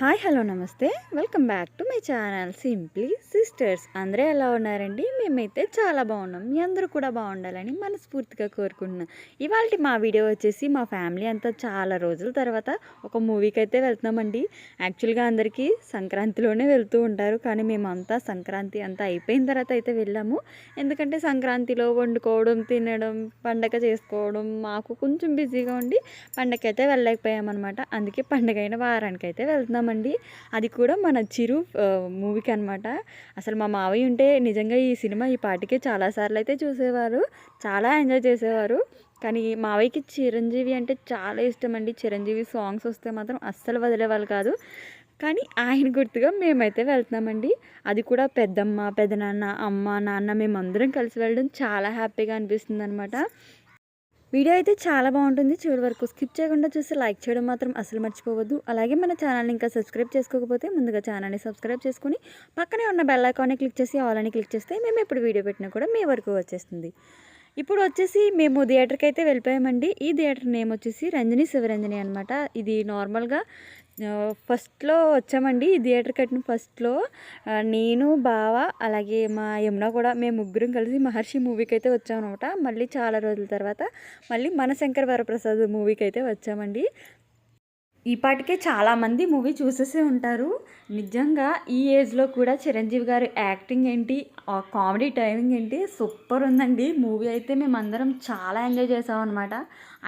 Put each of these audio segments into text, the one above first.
Hi hello namaste. Welcome back to my channel simply sisters. అందరూ ఎలా ఉన్నారండి? మేమైతే చాలా బాగున్నాం. మీ అందరూ కూడా బాగుండాలని మనస్ఫూర్తిగా కోరుకుంటున్నాం. ఇవాళ మా వీడియో వచ్చేసి మా ఫ్యామిలీ అంతా చాలా రోజుల తర్వాత ఒక మూవీకి అయితే వెళ్తున్నామండి. యాక్చువల్గా అందరికీ సంక్రాంతిలోనే వెళ్తూ ఉంటారు. కానీ మేమంతా సంక్రాంతి అంతా అయిపోయిన తర్వాత అయితే వెళ్ళాము. ఎందుకంటే సంక్రాంతిలో వండుకోవడం తినడం పండగ చేసుకోవడం మాకు కొంచెం బిజీగా ఉండి పండగ అయితే వెళ్ళలేకపోయామన్నమాట. అందుకే పండగ అయిన వారానికి అయితే వెళ్తున్నాం వెళ్తున్నామండి అది కూడా మన చిరు మూవీకి అనమాట అసలు మా మావయ్య ఉంటే నిజంగా ఈ సినిమా ఈ పాటికే చాలాసార్లు అయితే చూసేవారు. చాలా ఎంజాయ్ చేసేవారు. కానీ మావయ్యకి చిరంజీవి అంటే చాలా ఇష్టం అండి చిరంజీవి సాంగ్స్ వస్తే మాత్రం అస్సలు వదిలేవాళ్ళు కాదు. కానీ ఆయన గుర్తుగా మేమైతే వెళ్తున్నామండి. అది కూడా పెద్దమ్మ పెదనాన్న అమ్మ నాన్న మేమందరం కలిసి వెళ్ళడం చాలా హ్యాపీగా అనిపిస్తుంది అనమాట వీడియో అయితే చాలా బాగుంటుంది. చివరి వరకు స్కిప్ చేయకుండా చూసి లైక్ చేయడం మాత్రం అసలు మర్చిపోవద్దు. అలాగే మన ఛానల్ని ఇంకా సబ్స్క్రైబ్ చేసుకోకపోతే ముందుగా ఛానల్ని సబ్స్క్రైబ్ చేసుకుని పక్కనే ఉన్న బెల్ ఐకాన్ని క్లిక్ చేసి ఆల్ అని క్లిక్ చేస్తే మేము ఎప్పుడు వీడియో పెట్టినా కూడా మీ వరకు వచ్చేస్తుంది. ఇప్పుడు వచ్చేసి మేము థియేటర్కి అయితే వెళ్ళిపోయామండి. ఈ థియేటర్ నేమ్ వచ్చేసి రంజని శివరంజని అనమాట ఇది నార్మల్గా ఫస్ట్లో వచ్చామండి. ఈ థియేటర్ కట్టిన ఫస్ట్లో నేను బావ అలాగే మా యమున కూడా మేము ముగ్గురం కలిసి మహర్షి మూవీకి అయితే వచ్చామన్నమాట. మళ్ళీ చాలా రోజుల తర్వాత మళ్ళీ మన శంకర్ వరప్రసాద్ మూవీకి అయితే వచ్చామండి. ఈ పాటికే చాలామంది మూవీ చూసేసే ఉంటారు. నిజంగా ఈ ఏజ్లో కూడా చిరంజీవి గారి యాక్టింగ్ ఏంటి ఆ కామెడీ టైమింగ్ ఏంటి సూపర్ ఉందండి. మూవీ అయితే మేము అందరం చాలా ఎంజాయ్ చేసాం అనమాట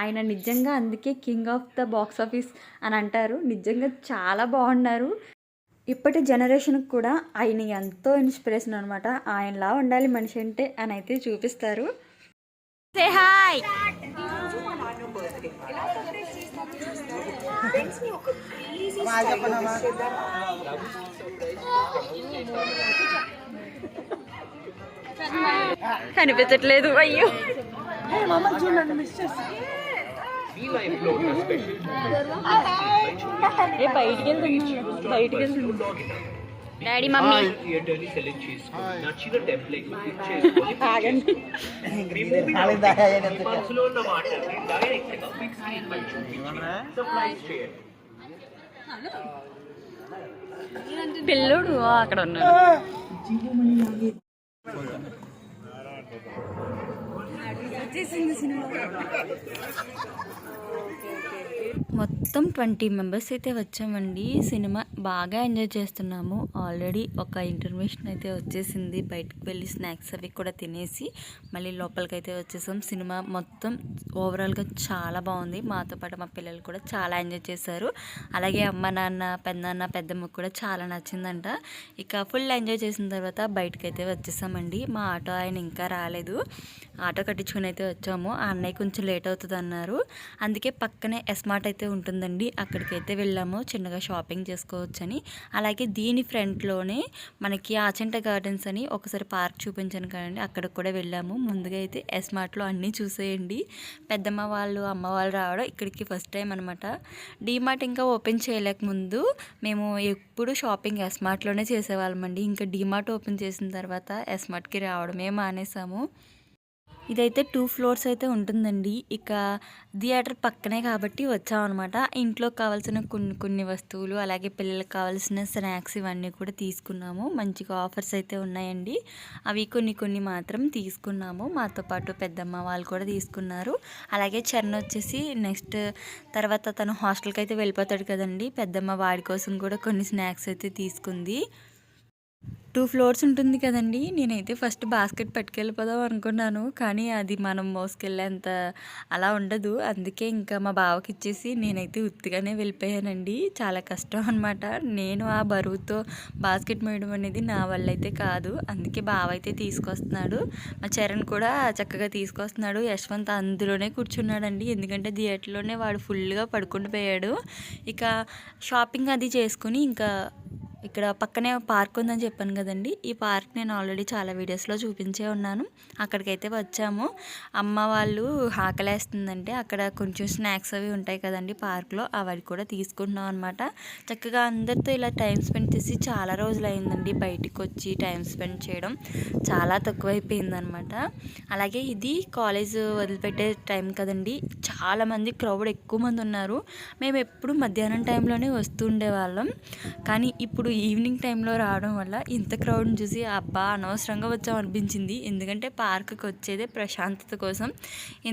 ఆయన నిజంగా అందుకే king of the box office అని అంటారు. నిజంగా చాలా బాగున్నారు. ఇప్పటి జనరేషన్కి కూడా ఆయన ఎంతో ఇన్స్పిరేషన్ అనమాట ఆయనలా ఉండాలి మనిషి అంటే అని అయితే చూపిస్తారు. సే హాయ్ కనిపించట్లేదు అయ్యో. ఏ బయటికి వెళ్తుంది బయటికి వెళ్తుంది డాడీ మమ్మీ థియేటర్ని సెలెక్ట్ చేసుకుని నచ్చిన టెంప్లెట్ క్లిక్ చేసుకొని ఆగండి మనసులో ఉన్న మాటల్ని డైరెక్ట్ గా బిగ్ స్క్రీన్ పై చూపించి సర్ప్రైజ్ చేయండి పిల్లోడు అక్కడ ఉన్నాడు మొత్తం ట్వంటీ మెంబర్స్ అయితే వచ్చామండి. సినిమా బాగా ఎంజాయ్ చేస్తున్నాము. ఆల్రెడీ ఒక ఇంటర్మేషన్ అయితే వచ్చేసింది. బయటకు వెళ్ళి స్నాక్స్ అవి కూడా తినేసి మళ్ళీ లోపలికి అయితే వచ్చేసాం. సినిమా మొత్తం ఓవరాల్గా చాలా బాగుంది. మాతో పాటు మా పిల్లలు కూడా చాలా ఎంజాయ్ చేశారు. అలాగే అమ్మ నాన్న పెద్దనాన్న పెద్దమ్మకు కూడా చాలా నచ్చిందంట. ఇక ఫుల్ ఎంజాయ్ చేసిన తర్వాత బయటకు అయితే వచ్చేసామండి. మా ఆటో ఆయన ఇంకా రాలేదు. ఆటో కట్టించుకుని అయితే వచ్చాము. ఆ అన్నయ్య కొంచెం లేట్ అవుతుంది అన్నారు అందుకే పక్కనే ఎస్మార్ట్ అయితే ఉంటుందండి. అక్కడికైతే వెళ్ళాము. చిన్నగా షాపింగ్ చేసుకోవచ్చని. అలాగే దీని ఫ్రంట్లోనే మనకి ఆచంట గార్డెన్స్ అని ఒకసారి పార్క్ చూపించాను కదండి. అక్కడికి కూడా వెళ్ళాము. ముందుగా అయితే ఎస్మార్ట్లో అన్నీ చూసేయండి. పెద్దమ్మ వాళ్ళు అమ్మ వాళ్ళు రావడం ఇక్కడికి ఫస్ట్ టైం అనమాట డీమార్ట్ ఇంకా ఓపెన్ చేయలేక ముందు మేము ఎప్పుడు షాపింగ్ ఎస్మార్ట్లోనే చేసేవాళ్ళమండి. ఇంకా డీమార్ట్ ఓపెన్ చేసిన తర్వాత ఎస్మార్ట్కి రావడమే మానేసాము. ఇదైతే టూ ఫ్లోర్స్ అయితే ఉంటుందండి. ఇక థియేటర్ పక్కనే కాబట్టి వచ్చామన్నమాట ఇంట్లో కావాల్సిన కొన్ని కొన్ని వస్తువులు అలాగే పిల్లలకు కావాల్సిన స్నాక్స్ ఇవన్నీ కూడా తీసుకున్నాము. మంచిగా ఆఫర్స్ అయితే ఉన్నాయండి. అవి కొన్ని కొన్ని మాత్రం తీసుకున్నాము. మాతో పాటు పెద్దమ్మ వాళ్ళు కూడా తీసుకున్నారు. అలాగే చరణ్ వచ్చేసి నెక్స్ట్ తర్వాత తను హాస్టల్కి అయితే వెళ్ళిపోతాడు కదండి. పెద్దమ్మ వాడి కోసం కూడా కొన్ని స్నాక్స్ అయితే తీసుకుంది. టూ ఫ్లోర్స్ ఉంటుంది కదండి. నేనైతే ఫస్ట్ బాస్కెట్ పట్టుకెళ్ళిపోదాం అనుకున్నాను. కానీ అది మనం మోసుకెళ్ళేంత అలా ఉండదు. అందుకే ఇంకా మా బావకి ఇచ్చేసి నేనైతే ఉత్తిగానే వెళ్ళిపోయానండి. చాలా కష్టం అనమాట నేను ఆ బరువుతో బాస్కెట్ మోయడం అనేది నా వల్ల అయితే కాదు. అందుకే బావ అయితే తీసుకొస్తున్నాడు. మా చరణ్ కూడా చక్కగా తీసుకొస్తున్నాడు. యశ్వంత్ అందులోనే కూర్చున్నాడండి. ఎందుకంటే థియేటర్లోనే వాడు ఫుల్గా పడుకుంటూ పోయాడు ఇక షాపింగ్ అది చేసుకుని ఇంకా ఇక్కడ పక్కనే పార్క్ ఉందని చెప్పాను కదండి. ఈ పార్క్ నేను ఆల్రెడీ చాలా వీడియోస్లో చూపించే ఉన్నాను. అక్కడికైతే వచ్చాము. అమ్మ వాళ్ళు ఆకలేస్తుందంటే అక్కడ కొంచెం స్నాక్స్ అవి ఉంటాయి కదండి పార్క్లో అవి కూడా తీసుకుంటున్నాం అనమాట చక్కగా అందరితో ఇలా టైం స్పెండ్ చేసి చాలా రోజులు అయిందండి బయటికి వచ్చి టైం స్పెండ్ చేయడం. చాలా తక్కువైపోయిందనమాట అలాగే ఇది కాలేజ్ వదిలిపెట్టే టైం కదండి. చాలామంది క్రౌడ్ ఎక్కువ మంది ఉన్నారు. మేము ఎప్పుడు మధ్యాహ్నం టైంలోనే వస్తూ ఉండేవాళ్ళం. కానీ ఇప్పుడు ఈవినింగ్ టైంలో రావడం వల్ల ఇంత క్రౌడ్ని చూసి అబ్బా అనవసరంగా వచ్చాం అనిపించింది. ఎందుకంటే పార్క్కి వచ్చేదే ప్రశాంతత కోసం.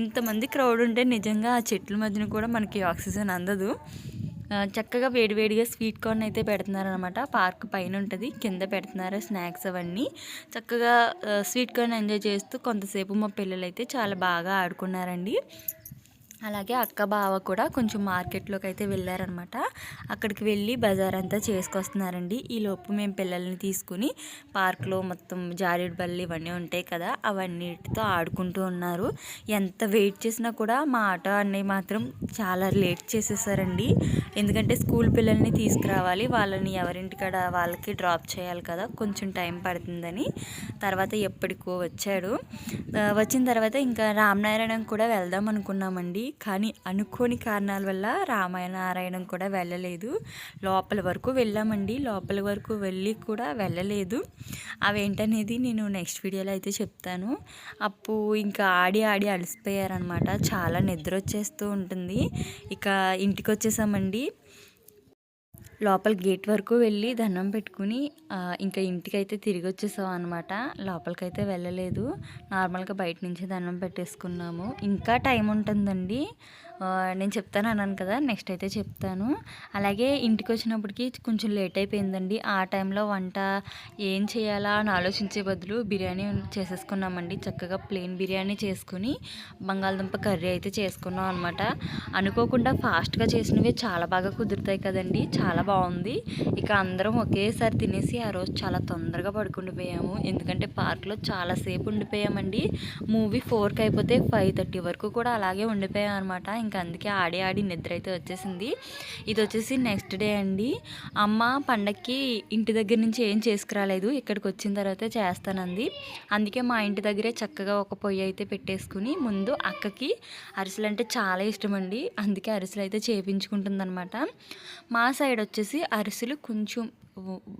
ఇంతమంది క్రౌడ్ ఉంటే నిజంగా ఆ చెట్ల మధ్యన కూడా మనకి ఆక్సిజన్ అందదు. చక్కగా వేడివేడిగా స్వీట్ కార్న్ అయితే పెడుతున్నారు అనమాట పార్క్ పైన ఉంటుంది కింద పెడుతున్నారు స్నాక్స్ అవన్నీ. చక్కగా స్వీట్ కార్న్ ఎంజాయ్ చేస్తూ కొంతసేపు మా పిల్లలు అయితే చాలా బాగా ఆడుకున్నారండి. అలాగే అక్క బావ కూడా కొంచెం మార్కెట్లోకి అయితే వెళ్ళారనమాట. అక్కడికి వెళ్ళి బజార్ అంతా చేసుకొస్తున్నారండి. ఈ లోపు మేము పిల్లల్ని తీసుకుని పార్క్లో మొత్తం జారేడు బల్లి ఇవన్నీ ఉంటాయి కదా అవన్నిటితో ఆడుకుంటూ ఉన్నారు. ఎంత వెయిట్ చేసినా కూడా మా ఆటో అన్నయ్య మాత్రం చాలా లేట్ చేసేసారండి. ఎందుకంటే స్కూల్ పిల్లల్ని తీసుకురావాలి వాళ్ళని ఎవరింటికాడ వాళ్ళకి డ్రాప్ చేయాలి కదా కొంచెం టైం పడుతుందని. తర్వాత ఎప్పటికో వచ్చాడు. వచ్చిన తర్వాత ఇంకా రామనారాయణం కూడా వెళ్దాం అనుకున్నామండి. కానీ అనుకోని కారణాల వల్ల రామాయణారాయణం కూడా వెళ్ళలేదు. లోపల వరకు వెళ్ళామండి. లోపల వరకు వెళ్ళి కూడా వెళ్ళలేదు. అవేంటనేది నేను నెక్స్ట్ వీడియోలో అయితే చెప్తాను. అప్పు ఇంకా ఆడి ఆడి అలసిపోయారనమాట చాలా నిద్ర వచ్చేస్తూ ఉంటుంది. ఇక ఇంటికి వచ్చేసామండి లోపల గేట్ వరకు వెళ్ళి దండం పెట్టుకుని ఇంకా ఇంకా ఇంటికైతే తిరిగి వచ్చేసాం అనమాట లోపలికైతే వెళ్ళలేదు. నార్మల్గా బయట నుంచి దండం పెట్టేసుకున్నాము. ఇంకా టైం ఉంటుందండి. నేను చెప్తాను అన్నాను కదా నెక్స్ట్ అయితే చెప్తాను. అలాగే ఇంటికి వచ్చినప్పటికి కొంచెం లేట్ అయిపోయిందండి. ఆ టైంలో వంట ఏం చేయాలా అని ఆలోచించే బదులు బిర్యానీ చేసేసుకున్నామండి. చక్కగా ప్లెయిన్ బిర్యానీ చేసుకుని బంగాళదుంప కర్రీ అయితే చేసుకున్నాం అనమాట అనుకోకుండా ఫాస్ట్గా చేసినవి చాలా బాగా కుదురుతాయి కదండి. చాలా బాగుంది. ఇక అందరం ఒకేసారి తినేసి ఆ రోజు చాలా తొందరగా పడుకుండిపోయాము. ఎందుకంటే పార్క్లో చాలాసేపు ఉండిపోయామండి. మూవీ ఫోర్కి అయిపోతే ఫైవ్ థర్టీ వరకు కూడా అలాగే ఉండిపోయాం అనమాట ఇంకా అందుకే ఆడి ఆడి నిద్ర అయితే వచ్చేసింది. ఇది వచ్చేసి నెక్స్ట్ డే అండి. అమ్మ పండక్కి ఇంటి దగ్గర నుంచి ఏం చేసుకురాలేదు. ఇక్కడికి వచ్చిన తర్వాత చేస్తానంది. అందుకే మా ఇంటి దగ్గరే చక్కగా ఒక పొయ్యి అయితే పెట్టేసుకుని ముందు అక్కకి అరిసెలు అంటే చాలా ఇష్టం అండి అందుకే అరిసెలు అయితే చేపించుకుంటుందన్నమాట. మా సైడ్ వచ్చేసి అరిసెలు కొంచెం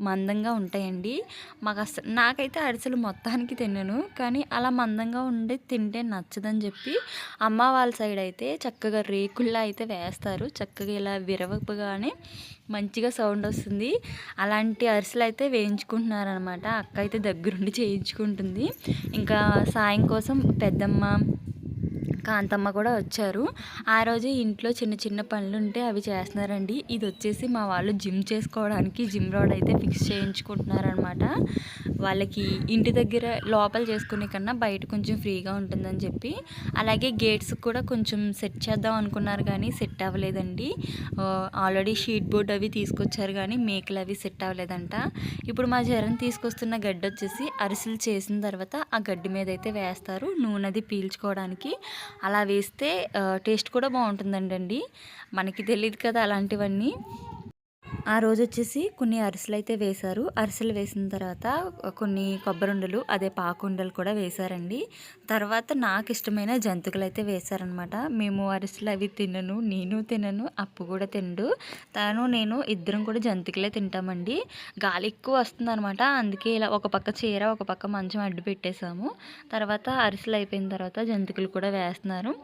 మందంగా ఉంటాయండి. మాకు అసలు నాకైతే అరిసెలు మొత్తానికి తిన్నాను కానీ అలా మందంగా ఉండి తింటే నచ్చదని చెప్పి అమ్మ వాళ్ళ సైడ్ అయితే చక్కగా రేకుల్లా అయితే వేస్తారు. చక్కగా ఇలా విరవగానే మంచిగా సౌండ్ వస్తుంది. అలాంటి అరిసెలు అయితే వేయించుకుంటున్నారనమాట. అక్క అయితే దగ్గరుండి చేయించుకుంటుంది. ఇంకా సాయం కోసం పెద్దమ్మ కాంతమ్మ కూడా వచ్చారు. ఆ రోజు ఇంట్లో చిన్న చిన్న పనులు ఉంటే అవి చేస్తున్నారండి. ఇది వచ్చేసి మా వాళ్ళు జిమ్ చేసుకోవడానికి జిమ్ రాడ్ అయితే ఫిక్స్ చేయించుకుంటున్నారనమాట వాళ్ళకి ఇంటి దగ్గర లోపల చేసుకునే కన్నా బయట కొంచెం ఫ్రీగా ఉంటుందని చెప్పి అలాగే గేట్స్ కూడా కొంచెం సెట్ చేద్దాం అనుకున్నారు కానీ సెట్ అవ్వలేదండి. ఆల్రెడీ షీట్ బోర్డ్ అవి తీసుకొచ్చారు కానీ మేకలు అవి సెట్ అవ్వలేదంట. ఇప్పుడు మా జరం తీసుకొస్తున్న గడ్డి వచ్చేసి అరిసెలు చేసిన తర్వాత ఆ గడ్డి మీద అయితే వేస్తారు. నూనె అది పీల్చుకోవడానికి. అలా వేస్తే టేస్ట్ కూడా బాగుంటుందండి మనకి తెలియదు కదా అలాంటివన్నీ. ఆ రోజు వచ్చేసి కొన్ని అరిసెలు అయితే వేశారు. అరిసెలు వేసిన తర్వాత కొన్ని కొబ్బరి ఉండలు అదే పాకుండలు కూడా వేశారండి. తర్వాత నాకు ఇష్టమైన జంతువులు అయితే వేశారనమాట మేము అరిసెలు అవి తినను నేను తినను అప్పు కూడా తిండు. తను నేను ఇద్దరం కూడా జంతికలే తింటామండి. గాలి ఎక్కువ వస్తుంది అనమాట అందుకే ఇలా ఒక పక్క చీర ఒక పక్క మంచం అడ్డు పెట్టేశాము. తర్వాత అరిసెలు అయిపోయిన తర్వాత జంతికలు కూడా వేస్తున్నారు.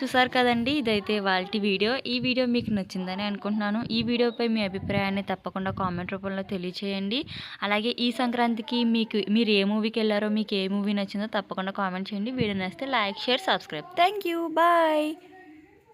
చూసారు కదండి ఇదైతే వాళ్ళ వీడియో. ఈ వీడియో మీకు నచ్చిందని అనుకుంటున్నాను. ఈ వీడియోపై మీ అభిప్రాయం అభిప్రాయాన్ని తప్పకుండా కామెంట్ రూపంలో తెలియచేయండి. అలాగే ఈ సంక్రాంతికి మీకు మీరు ఏ మూవీకి వెళ్ళారో మీకు ఏ మూవీ నచ్చిందో తప్పకుండా కామెంట్ చేయండి. వీడియో నచ్చితే like share subscribe. Thank you. Bye.